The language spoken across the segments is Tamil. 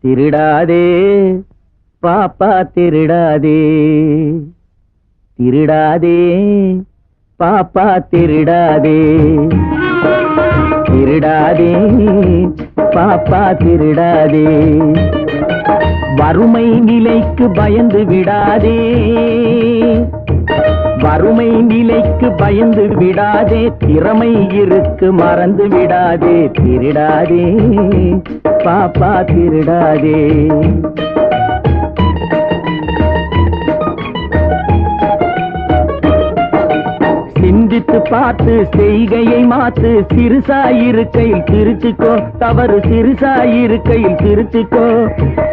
திருடாதே பாப்பா திருடாதே. திருடாதே பாப்பா திருடாதே. திருடாதே பாப்பா திருடாதே. வறுமை நிலைக்கு பயந்து விடாதே. வறுமை நிலைக்கு பயந்து விடாதே திறமை இருக்கு மறந்து விடாதே திருடாதே பாப்பா திருடாதே. சிந்தித்து பார்த்து செய்கையை மாத்து சிறுசாயிருக்கையில் திருச்சுக்கோ தவறு சிறுசாயிருக்கையில் திருச்சுக்கோ.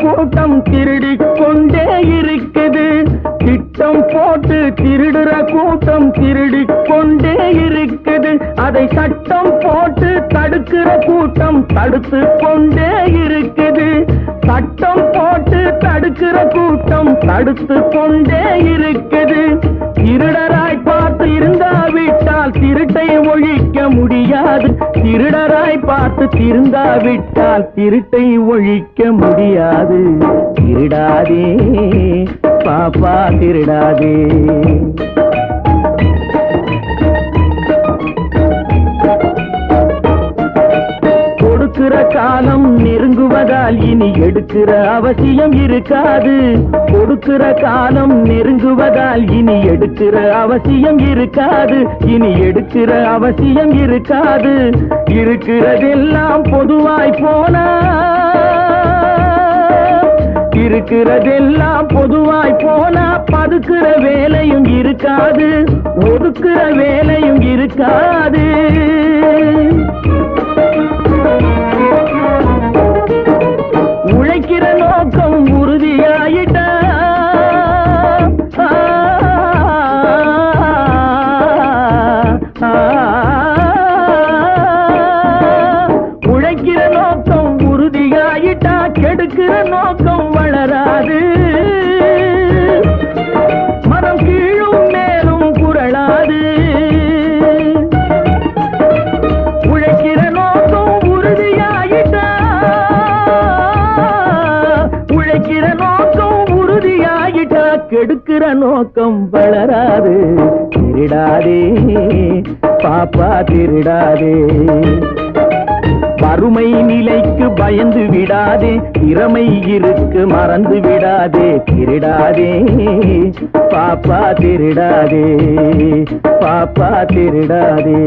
கூட்டம் திருடி கொண்டே இருக்குது. திட்டம் போட்டு திருடுற கூட்டம் திருடி கொண்டே இருக்குது. அதை சட்டம் போட்டு தடுக்கிற கூட்டம் தடுத்து கொண்டே இருக்குது. சட்டம் போட்டு தடுக்கிற கூட்டம் தடுத்து கொண்டே இருக்குது. பார்த்து திருந்தாவிட்டால் திருட்டை ஒழிக்க முடியாது. திருடாதே பாப்பா திருடாதே. எடுக்கிற அவசியம் இருக்காது. கொடுக்கிற காலம் நெருங்குவதால் இனி எடுக்கிற அவசியம் இருக்காது. இனி எடுக்கிற அவசியம் இருக்காது. இருக்கிறதெல்லாம் பொதுவாய் போனா இருக்கிறதெல்லாம் பொதுவாய் போனா பதுக்கிற வேலையும் இருக்காது. ஒதுக்கிற வேலையும் இருக்காது. கெடுக்கிற நோக்கம் வளராது. திருடாதே பாப்பா திருடாதே. வறுமை நிலைக்கு பயந்து விடாதே திறமை இருக்கு மறந்து விடாதே. திருடாதே பாப்பா திருடாதே பாப்பா திருடாதே.